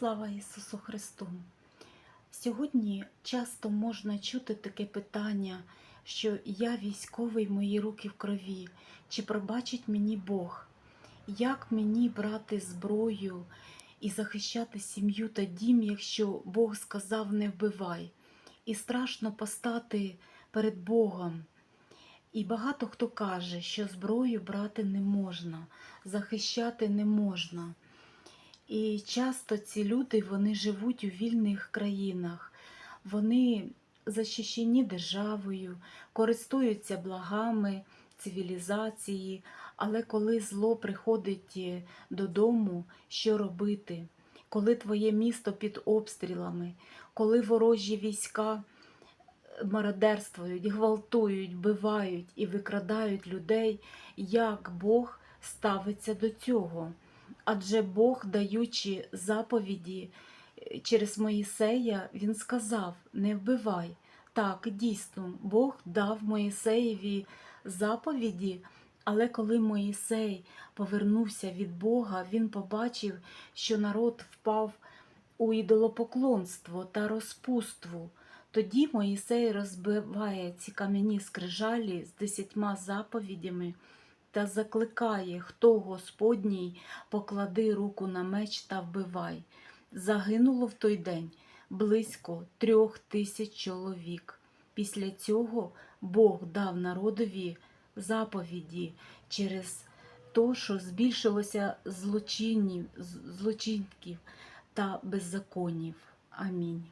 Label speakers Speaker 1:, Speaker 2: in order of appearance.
Speaker 1: Слава Ісусу Христу! Сьогодні часто можна чути таке питання, що я військовий, мої руки в крові, чи пробачить мені Бог? Як мені брати зброю і захищати сім'ю та дім, якщо Бог сказав не вбивай? І страшно постати перед Богом. І багато хто каже, що зброю брати не можна, захищати не можна. І часто ці люди вони живуть у вільних країнах, вони захищені державою, користуються благами цивілізації, але коли зло приходить е, додому, що робити? Коли твоє місто під обстрілами, коли ворожі війська мародерствують, гвалтують, вбивають і викрадають людей, як Бог ставиться до цього? Адже Бог, даючи заповіді е, через Моїсея, він сказав: не вбивай. Так, дійсно, Бог дав Моїсеєві заповіді, але коли Моїсей повернувся від Бога, він побачив, що народ впав у ідолопоклонство та розпуству. Тоді Моїсей розбиває ці кам'яні скрижалі з десятьма заповідями та закликає, хто Господній, поклади руку на меч та вбивай. Загинуло в той день близько трьох тисяч чоловік. Після цього Бог дав народові заповіді через те, що збільшилося злочинів, злочинків та беззаконів. Амінь.